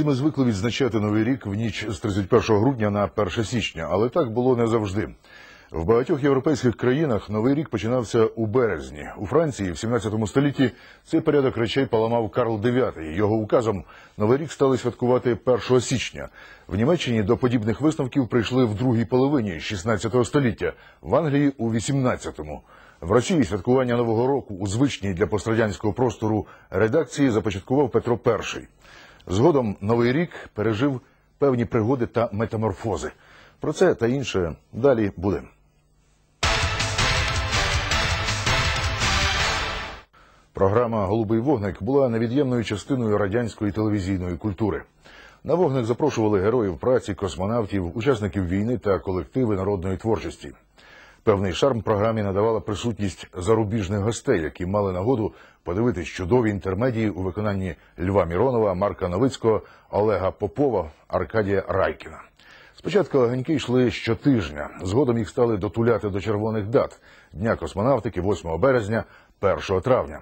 Усі ми звикли відзначати новий рік в ніч з 31 грудня на 1 січня, але так було не завжди. В багатьох європейських країнах новий рік починався у березні. У Франції в 17 столітті цей порядок речей поламав Карл IX. Його указом новий рік стали святкувати 1 січня. В Німеччині до подібних висновків прийшли в другій половині 16 століття, в Англії у 18-му. В Росії святкування Нового року у звичній для пострадянського простору редакції започаткував Петро І. Згодом Новий рік пережив певні пригоди та метаморфози. Про це та інше далі буде. Програма Голубий вогник була невід'ємною частиною радянської телевізійної культури. На вогник запрошували героїв праці, космонавтів, учасників війни та колективи народної творчості. Певний шарм програмі надавала присутність зарубіжних гостей, які мали нагоду подивитись чудові інтермедії у виконанні Льва Міронова, Марка Новицького, Олега Попова, Аркадія Райкіна. Спочатку огоньки йшли щотижня, згодом їх стали дотуляти до червоних дат Дня космонавтики 8 березня, 1 травня.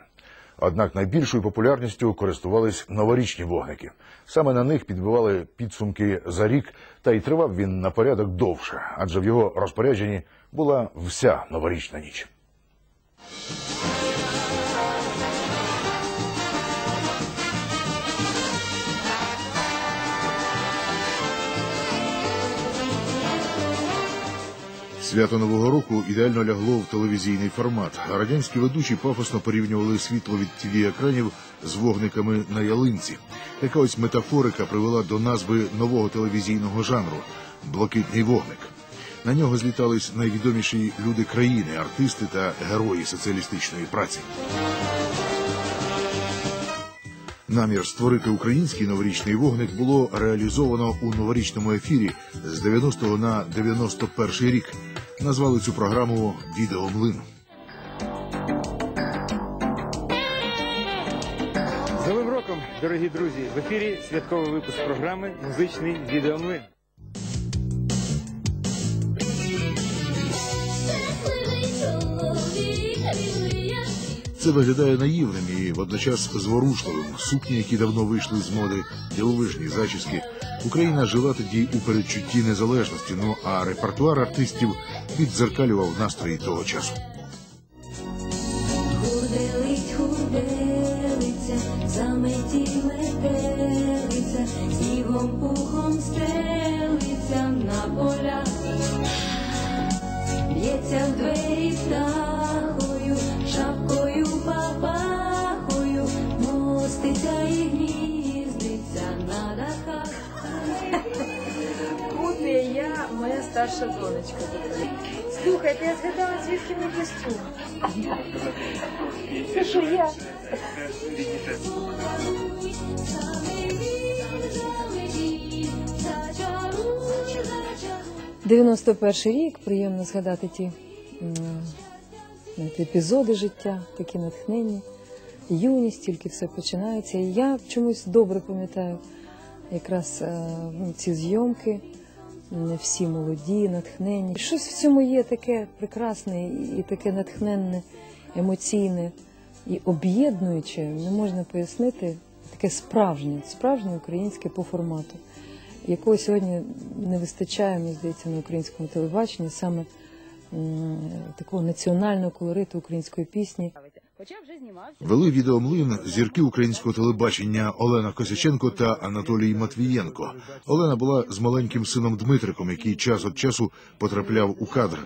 Однак найбільшою популярністю користувались новорічні вогники. Саме на них підбивали підсумки за рік, та й тривав він на порядок довше, адже в його розпорядженні була вся новорічна ніч. Свято Нового року ідеально лягло в телевізійний формат. Радянські ведучі пафосно порівнювали світло від тв екранів з вогниками на ялинці. Така ось метафорика привела до назви нового телевізійного жанру блакитний вогник. На нього злітались найвідоміші люди країни, артисти та герої соціалістичної праці. Намір створити український новорічний вогник було реалізовано у новорічному ефірі з 90 на 91 рік. Назвали цю програму Відеомлин. З Новим роком, дорогі друзі! В ефірі святковий випуск програми Музичний відеомлин. Це виглядає наївним і водночас зворушливим. Сукні, які давно вийшли з моди, дивовижні зачіски. Україна жила тоді у передчутті незалежності. Ну а репертуар артистів віддзеркалював настрої того часу. Хурделить, хурделиця, заметі метелиця, снігом пухом стелиться на поля, б'ється в двері птахою, моя старша донечка. Слухайте, я згадала, звідки мій костюм. Це що я? Зачаруй. 91 рік, приємно згадати ті епізоди життя, такі натхненні, юність, тільки все починається. І я чомусь добре пам'ятаю якраз е, ці зйомки, м, всі молоді, натхненні. Щось в цьому є таке прекрасне і таке натхненне, емоційне і об'єднуюче, не можна пояснити, таке справжнє, справжнє українське по формату якого сьогодні не вистачає, мені здається, на українському телебаченні саме такого національного колориту української пісні. Вели відеомлин зірки українського телебачення Олена Косяченко та Анатолій Матвієнко. Олена була з маленьким сином Дмитриком, який час від часу потрапляв у кадр.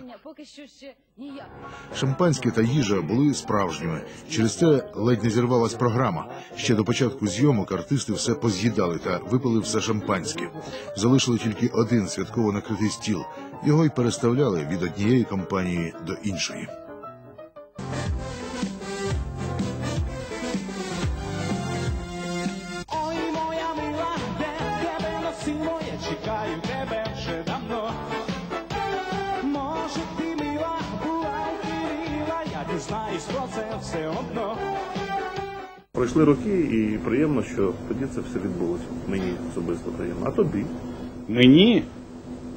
Шампанське та їжа були справжніми. Через це ледь не зірвалась програма. Ще до початку зйомок артисти все поз'їдали та випили все шампанське. Залишили тільки один святково накритий стіл. Його й переставляли від однієї компанії до іншої. Дізнаюсь про це все одно. Пройшли роки, і приємно, що тоді це все відбулося. Мені особисто приємно. А тобі? Мені,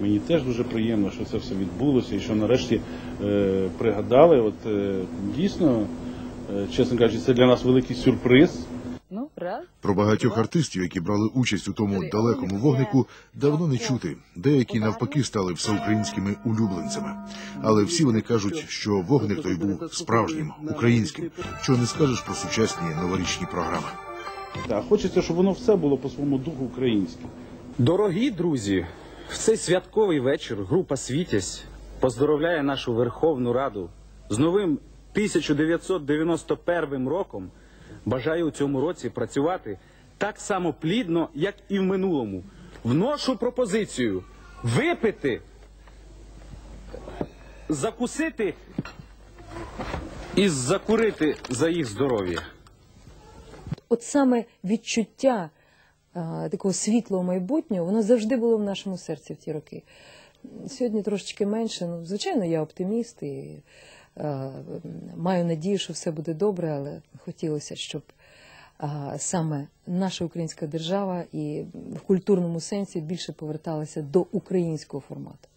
мені теж дуже приємно, що це все відбулося і що нарешті е, пригадали. От е, дійсно, е, чесно кажучи, це для нас великий сюрприз. Про багатьох артистів, які брали участь у тому далекому вогнику, давно не чути. Деякі навпаки стали всеукраїнськими улюбленцями. Але всі вони кажуть, що вогник той був справжнім, українським. Чого не скажеш про сучасні новорічні програми. Да, хочеться, щоб воно все було по своєму духу українське. Дорогі друзі, в цей святковий вечір група Світязь поздоровляє нашу Верховну Раду з новим 1991 роком. Бажаю у цьому році працювати так само плідно, як і в минулому. Вношу пропозицію випити, закусити і закурити за їх здоров'я. От саме відчуття а, такого світлого майбутнього, воно завжди було в нашому серці в ті роки. Сьогодні трошечки менше. Ну, звичайно, я оптиміст і маю надію, що все буде добре, але хотілося, щоб саме наша українська держава і в культурному сенсі більше поверталася до українського формату.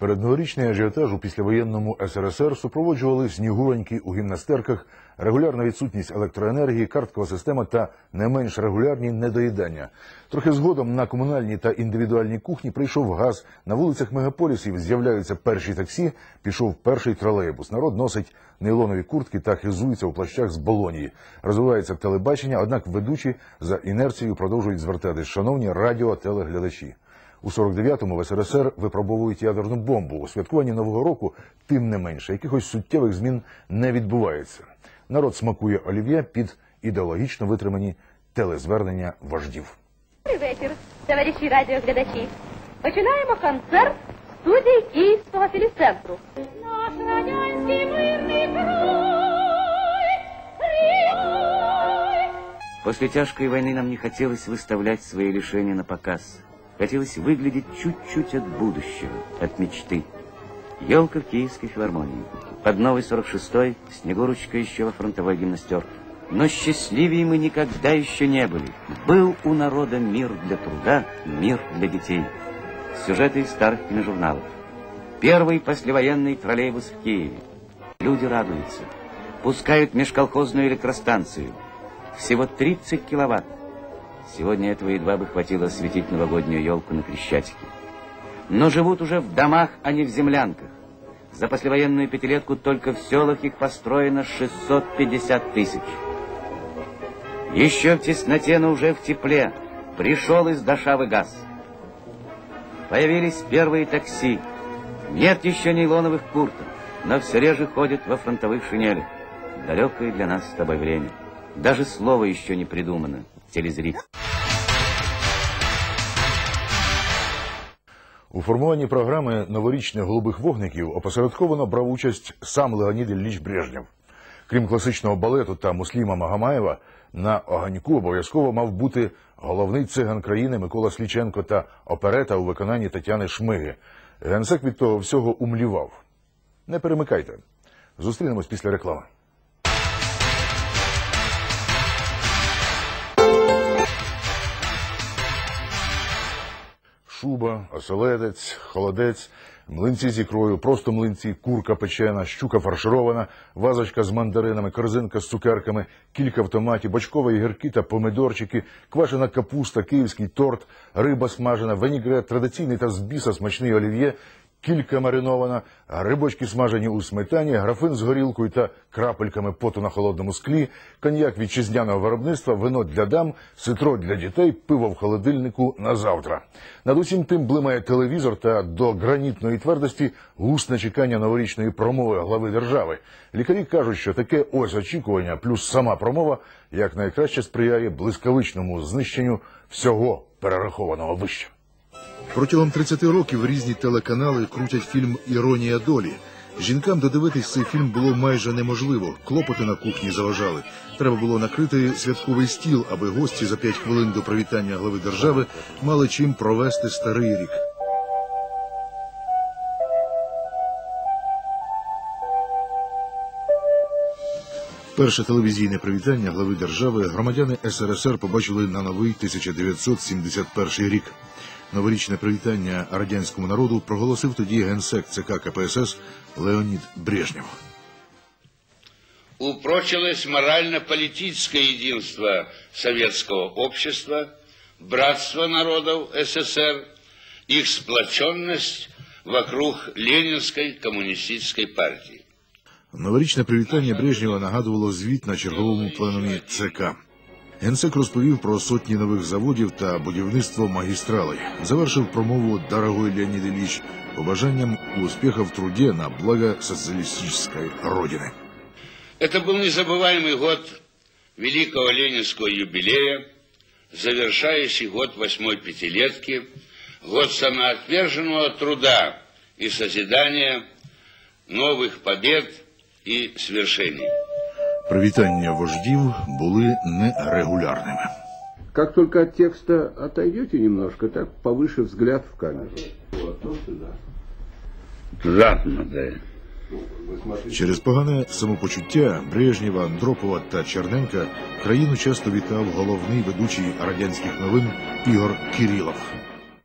Передноворічний ажіотаж у післявоєнному СРСР супроводжували снігуроньки у гімнастерках, регулярна відсутність електроенергії, карткова система та не менш регулярні недоїдання. Трохи згодом на комунальній та індивідуальній кухні прийшов газ. На вулицях мегаполісів з'являються перші таксі. Пішов перший тролейбус. Народ носить нейлонові куртки та хизується у плащах з болонії. Розвивається телебачення, однак ведучі за інерцією продовжують звертатись. Шановні радіотелеглядачі. У 49-му в СРСР випробовують ядерну бомбу. У святкуванні Нового року, тим не менше, якихось суттєвих змін не відбувається. Народ смакує олів'є під ідеологічно витримані телезвернення вождів. Добрий вечір, товариші радіоглядачі. Починаємо концерт студії Київського філіцентру. Наш радянський мирний край. После тяжкой войны нам не хотелось выставлять свои лишения на показ. Хотелось выглядеть чуть-чуть от будущего, от мечты. Елка в Киевской филармонии. Под новой 46-й Снегурочка еще во фронтовой гимнастерке. Но счастливее мы никогда еще не были. Был у народа мир для труда, мир для детей. Сюжеты из старых киножурналов. Первый послевоенный троллейбус в Киеве. Люди радуются. Пускают межколхозную электростанцию. Всего 30 киловатт. Сегодня этого едва бы хватило осветить новогоднюю елку на Крещатике. Но живут уже в домах, а не в землянках. За послевоенную пятилетку только в селах их построено 650 тысяч. Еще в тесноте, но уже в тепле пришел из Дашавы газ. Появились первые такси. Нет еще нейлоновых курток, но все реже ходят во фронтовых шинелях. Далекое для нас с тобой время. Даже слово еще не придумано. Телезритель. У формуванні програми новорічних голубих вогників опосередковано брав участь сам Леонід Ілліч Брежнєв. Крім класичного балету та Мусліма Магомаєва, на оганьку обов'язково мав бути головний циган країни Микола Сліченко та оперета у виконанні Тетяни Шмиги. Генсек від того всього умлівав. Не перемикайте. Зустрінемось після реклами. Шуба, оселедець, холодець, млинці з ікрою, просто млинці, курка печена, щука фарширована, вазочка з мандаринами, корзинка з цукерками, кілька автоматів, бочкові гірки та помидорчики, квашена капуста, київський торт, риба смажена, венігрет, традиційний та з біса смачний олів'є, кілька маринована, грибочки смажені у сметані, графин з горілкою та крапельками поту на холодному склі, коньяк вітчизняного виробництва, вино для дам, ситро для дітей, пиво в холодильнику на завтра. Над усім тим блимає телевізор та до гранітної твердості гусне чекання новорічної промови глави держави. Лікарі кажуть, що таке ось очікування плюс сама промова як найкраще сприяє блискавичному знищенню всього перерахованого вище. Протягом 30 років різні телеканали крутять фільм Іронія долі. Жінкам додивитись цей фільм було майже неможливо. Клопоти на кухні заважали. Треба було накрити святковий стіл, аби гості за 5 хвилин до привітання глави держави мали чим провести старий рік. Перше телевізійне привітання глави держави громадяни СРСР побачили на новий 1971 рік. Новорічне привітання радянському народу проголосив тоді генсек ЦК КПСС Леонід Брежнєв. упрочилось морально-политическое единство советского общества, братство народов СССР, их сплоченность вокруг Ленинской коммунистической партии. Новорічне привітання Брежнєва нагадувало звіт на черговому пленумі ЦК. Генсек розповів про сотні нових заводів та будівництво магістралей. Завершив промову «Дорогой Леонид Ильич» побажанням успеха в труде на благо социалистической Родины. Это был незабываемый год Великого Ленинского юбилея, завершающий год восьмой пятилетки, год самоотверженного труда и созидания новых побед и свершений. Привітання вождів були нерегулярними. Как только от текста отойдете немножко, так повыше взгляд в камеру. Вот, ну сюда. Жадно, да. Через погане самопочуття Брежнєва, Андропова та Черненка країну часто вітав головний ведучий радянських новин Ігор Кирилов.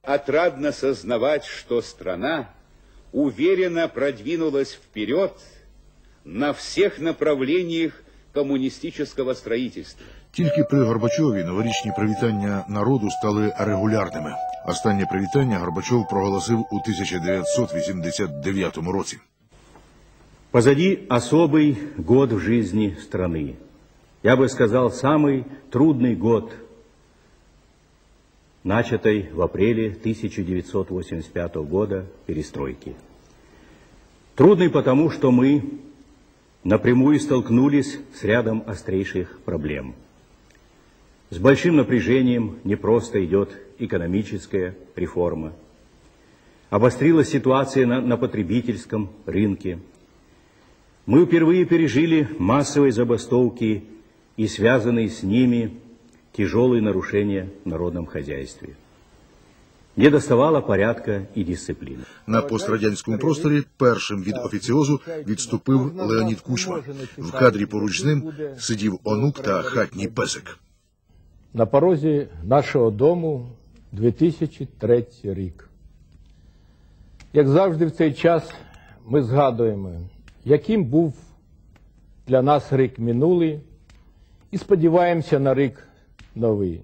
Отрадно сознавать, что страна уверенно продвинулась вперед на всех направлениях коммунистического строительства. Тільки при Горбачові новорічні привітання народу стали регулярними. Останнє привітання Горбачов проголосив у 1989 році. Позади особый год в жизни страны. Я бы сказал, самый трудный год, начатой в апреле 1985 года перестройки. Трудный потому, что мы напрямую столкнулись с рядом острейших проблем. С большим напряжением не просто идет экономическая реформа. Обострилась ситуация на, на потребительском рынке. Мы впервые пережили массовые забастовки и связанные с ними тяжелые нарушения в народном хозяйстве. Не доставало порядка и дисциплины. На пострадянському просторі першим від офіціозу відступив Леонід Кучма. В кадрі поруч з ним сидів онук та хатній песик. На порозі нашого дому 2003 рік. Як завжди в цей час ми згадуємо, яким був для нас рік минулий, і сподіваємося на рік новий.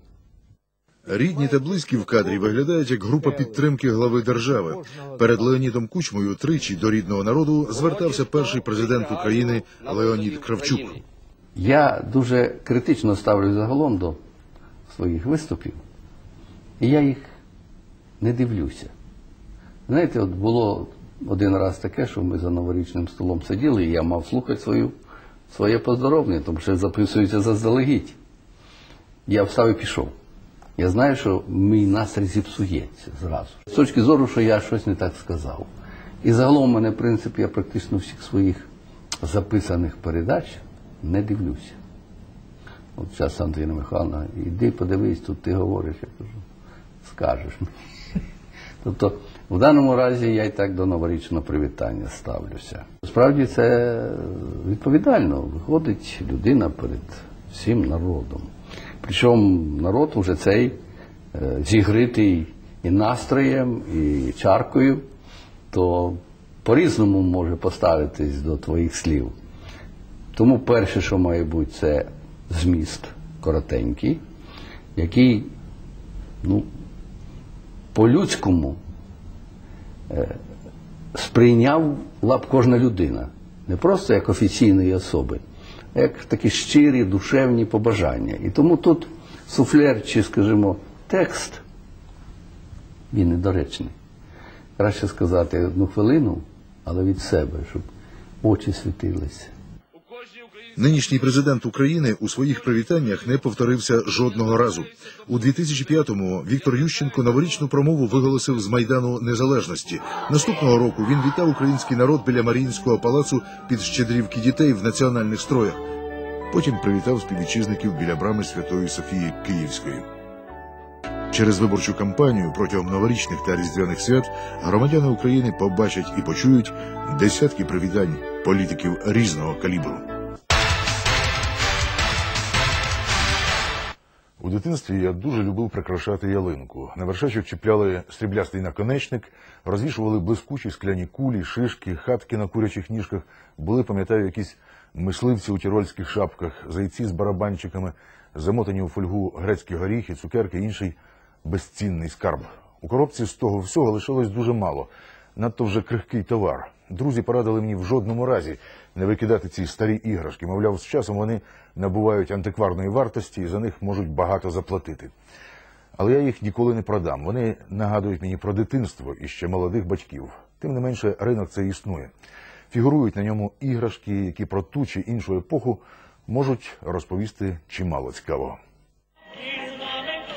Рідні та близькі в кадрі виглядають як група підтримки глави держави. Перед Леонідом Кучмою тричі до рідного народу звертався перший президент України Леонід Кравчук. Я дуже критично ставлюсь загалом до своїх виступів, і я їх не дивлюся. Знаєте, от було один раз таке, що ми за новорічним столом сиділи, і я мав слухати свою, своє поздоровлення, тому що записується заздалегідь. Я встав і пішов. Я знаю, що мій настрій зіпсується зразу. З точки зору, що я щось не так сказав. І загалом у мене принцип, я практично всіх своїх записаних передач не дивлюся. От зараз Антоніна Михайловна, іди подивись, тут ти говориш, я кажу, скажеш мені. Тобто, в даному разі я і так до новорічного привітання ставлюся. Справді це відповідально. Виходить людина перед всім народом. Причому народ уже цей е, зігритий і настроєм, і чаркою, то по-різному може поставитись до твоїх слів. Тому перше, що має бути, це зміст коротенький, який ну, по-людському е, сприйняла б кожна людина. Не просто як офіційної особи, як такі щирі, душевні побажання. І тому тут суфлер чи, скажімо, текст, він недоречний. Краще сказати одну хвилину, але від себе, щоб очі світилися. Нинішній президент України у своїх привітаннях не повторився жодного разу. У 2005-му Віктор Ющенко новорічну промову виголосив з майдану незалежності. Наступного року він вітав український народ біля Маріїнського палацу під щедрівки дітей в національних строях. Потім привітав співвітчизників біля брами Святої Софії Київської. Через виборчу кампанію протягом новорічних та різдвяних свят громадяни України побачать і почують десятки привітань політиків різного калібру. Дитинстві я дуже любив прикрашати ялинку. На вершечок чіпляли сріблястий наконечник, розвішували блискучі скляні кулі, шишки, хатки на курячих ніжках. Були, пам'ятаю, якісь мисливці у тірольських шапках, зайці з барабанчиками, замотані у фольгу грецькі горіхи, цукерки, інший безцінний скарб. У коробці з того всього лишилось дуже мало. Надто вже крихкий товар. Друзі порадили мені в жодному разі не викидати ці старі іграшки. Мовляв, з часом вони набувають антикварної вартості і за них можуть багато заплатити. Але я їх ніколи не продам. Вони нагадують мені про дитинство і ще молодих батьків. Тим не менше, ринок це існує. Фігурують на ньому іграшки, які про ту чи іншу епоху можуть розповісти чимало цікавого.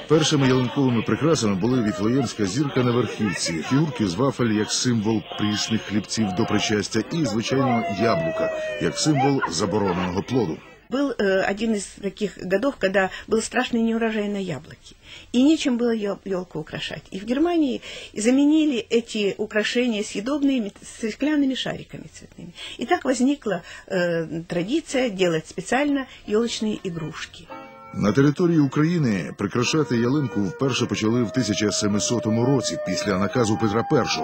Першими ялинковими прикрасами були віфлеємська зірка на верхівці, фігурки з вафель як символ прісних хлібців до причастя, і, звичайно, яблука як символ забороненого плоду. Был э, один из таких годов, когда был страшный неурожай на яблоки. И нечем было елку украшать. И в Германии заменили эти украшения съедобными стеклянными шариками цветными. И так возникла э, традиция делать специально елочные игрушки. На території України прикрашати ялинку вперше почали в 1700 році після наказу Петра І.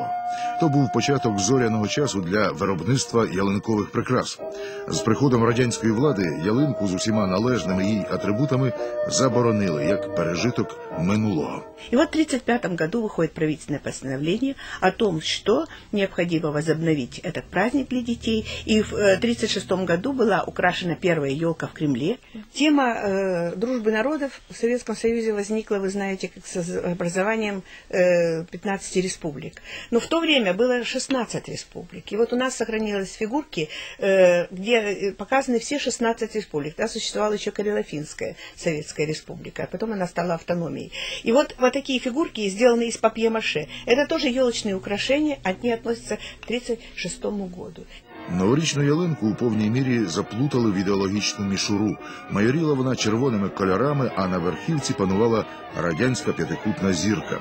То був початок зоряного часу для виробництва ялинкових прикрас. З приходом радянської влади ялинку з усіма належними їй атрибутами заборонили як пережиток минулого. И вот в 1935 году выходит правительственное постановление о том, что необходимо возобновить этот праздник для детей. И в 1936 году была украшена первая елка в Кремле. Тема э, дружбы народов в Советском Союзе возникла, вы знаете, как с образованием э, 15 республик. Но в то время было 16 республик. И вот у нас сохранились фигурки, э, где показаны все 16 республик. Тогда существовала еще Карело-Финская Советская Республика, а потом она стала автономией. И вот, вот такие фигурки сделаны из папье-маше. Это тоже елочные украшения, они относятся к 1936 году. Новорічну ялинку у повній мірі заплутали в ідеологічну мішуру. Майоріла вона червоними кольорами, а на верхівці панувала радянська п'ятикутна зірка.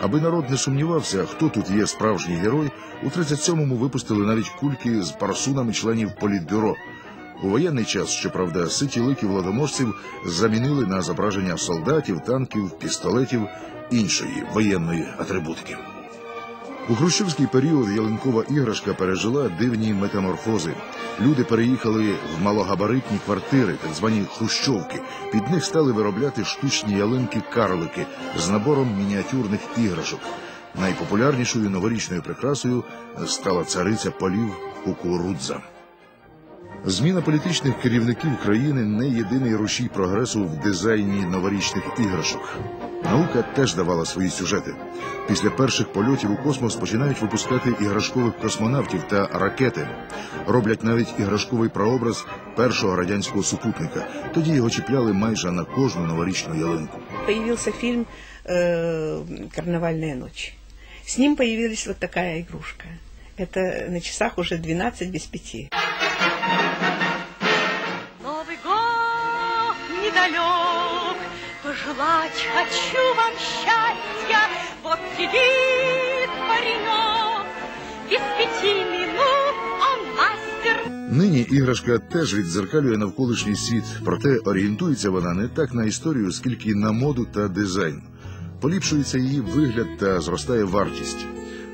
Аби народ не сумнівався, хто тут є справжній герой, у 37-му випустили навіть кульки з парсунами членів політбюро. У воєнний час, щоправда, ситі лики владоможців замінили на зображення солдатів, танків, пістолетів іншої воєнної атрибутики. У хрущовський період ялинкова іграшка пережила дивні метаморфози. Люди переїхали в малогабаритні квартири, так звані хрущовки. Під них стали виробляти штучні ялинки-карлики з набором мініатюрних іграшок. Найпопулярнішою новорічною прикрасою стала цариця полів кукурудза. Зміна політичних керівників країни не єдиний рушій прогресу в дизайні новорічних іграшок. Наука теж давала свої сюжети. Після перших польотів у космос починають випускати іграшкових космонавтів та ракети. Роблять навіть іграшковий прообраз першого радянського супутника. Тоді його чіпляли майже на кожну новорічну ялинку. Появился фильм э, «Карнавальная ночь». С ним появилась вот такая игрушка. На часах уже 12 без пяти. Пожелать хочу вам счастья. Вот сидит паренек, без пяти минут он мастер Нині іграшка теж віддзеркалює навколишній світ, проте орієнтується вона не так на історію, скільки на моду та дизайн. Поліпшується її вигляд та зростає вартість.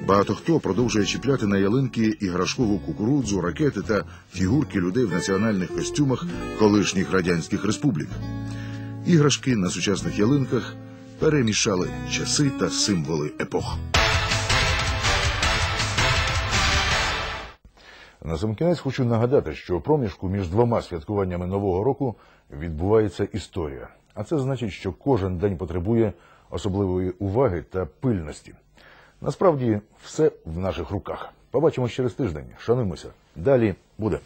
Багато хто продовжує чіпляти на ялинки іграшкову кукурудзу, ракети та фігурки людей в національних костюмах колишніх радянських республік. Іграшки на сучасних ялинках перемішали часи та символи епох. На сам кінець хочу нагадати, що проміжку між двома святкуваннями Нового року відбувається історія. А це значить, що кожен день потребує особливої уваги та пильності. Насправді, все в наших руках. Побачимось через тиждень. Шануймося. Далі буде.